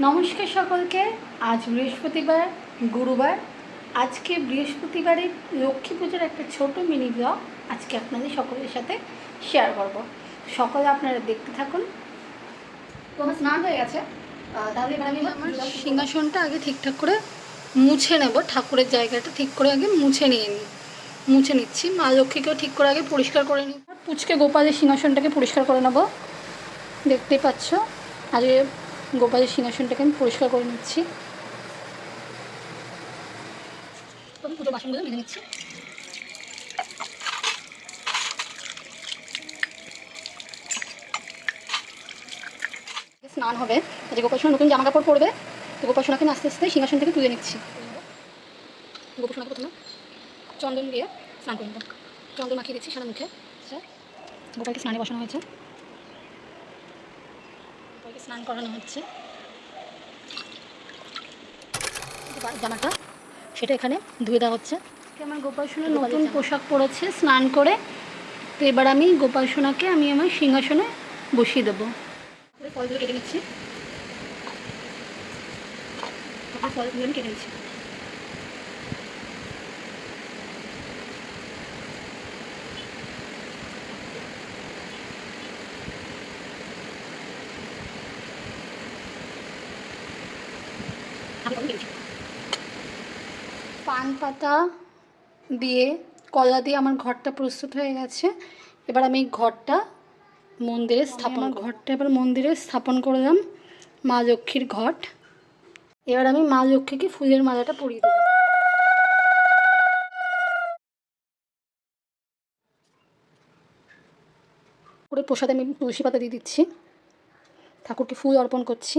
নমস্কার সকলকে। আজ বৃহস্পতিবার গুরুবার। আজকে বৃহস্পতিবারের লক্ষ্মী পুজোর একটা ছোট মিনি ব্লগ আজকে আপনাদের সকলের সাথে শেয়ার করব। সকলে আপনারা দেখতে থাকুন। তো আমার স্নান হয়ে গেছে? আহ, তাহলে এবার আমি আমার সিংহাসনটা আগে ঠিকঠাক করে মুছে নেব। ঠাকুরের জায়গাটা ঠিক করে আগে মুছে নিয়ে নিই মুছে নিচ্ছি। মা লক্ষ্মীকেও ঠিক করে আগে পরিষ্কার করে নিই। পুচকে গোপালের সিংহাসনটাকে পরিষ্কার করে নেব। দেখতেই পাচ্ছ। আগে গোপালের সিংহাসনটাকে আমি পরিষ্কার করে নিচ্ছি। নিচ্ছি। স্নান হবে যে গোপাসনা নতুন জামা কাপড় পরবে। তো গোপাসনাকে আস্তে আস্তে সিংহাসন থেকে তুলে নিচ্ছি। গোপাসনাকে প্রথমে চন্দন দিয়ে স্নান করে নেব। চন্দন মাখিয়ে দিচ্ছি সারা মুখে। আচ্ছা গোপালকে স্নানে বসানো হয়েছে। গোপালকে স্নান করানো হচ্ছে। জামাটা সেটা এখানে ধুয়ে দেওয়া হচ্ছে। আমার গোপাল সোনা নতুন পোশাক পরেছে স্নান করে। তো এবার আমি গোপাল সোনাকে আমি আমার সিংহাসনে বসিয়ে দেবো। ফল কেটে নিচ্ছি। ফল কেটে নিচ্ছি। পান পাতা দিয়ে কলা দিয়ে আমার ঘরটা প্রস্তুত হয়ে গেছে। এবার আমি এই ঘরটা মন্দিরে স্থাপন ঘরটা এবার মন্দিরে স্থাপন করলাম মা লক্ষ্মীর ঘট। এবার আমি মা লক্ষ্মীকে ফুলের মালাটা পরিয়ে দেবো। করে প্রসাদে আমি তুলসী পাতা দিয়ে দিচ্ছি। ঠাকুরকে ফুল অর্পণ করছি।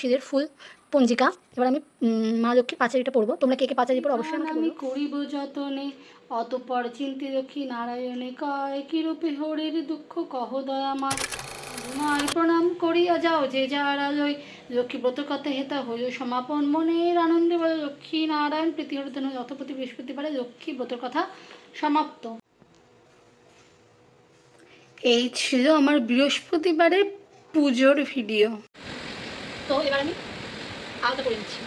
হচ্ছে ফুল, পঞ্জিকা। এবার আমি মা লক্ষ্মীর পাঁচারিটা পড়ব। তোমরা কে কে পাঁচারি পড়ো? অবশ্যই আমি করিব যতনে, অতপর চিন্তি লক্ষ্মী নারায়ণে কয়, কিরূপে হরের দুঃখ কহ দয়া মা। মায় প্রণাম করিয়া যাও যে যার আলোয়। লক্ষ্মী ব্রত কথা হেতা হইল সমাপন। মনের আনন্দে বলে, লক্ষ্মী নারায়ণ, প্রীতি হরধন যথপতি বৃহস্পতিবারে লক্ষ্মী ব্রত কথা সমাপ্ত। এই ছিল আমার বৃহস্পতিবারের পুজোর ভিডিও। তো এবার আমি আলাদা করে নিচ্ছি।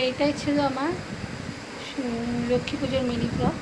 এইটাই ছিল আমার লক্ষ্মী পুজোর মিনি ব্লগ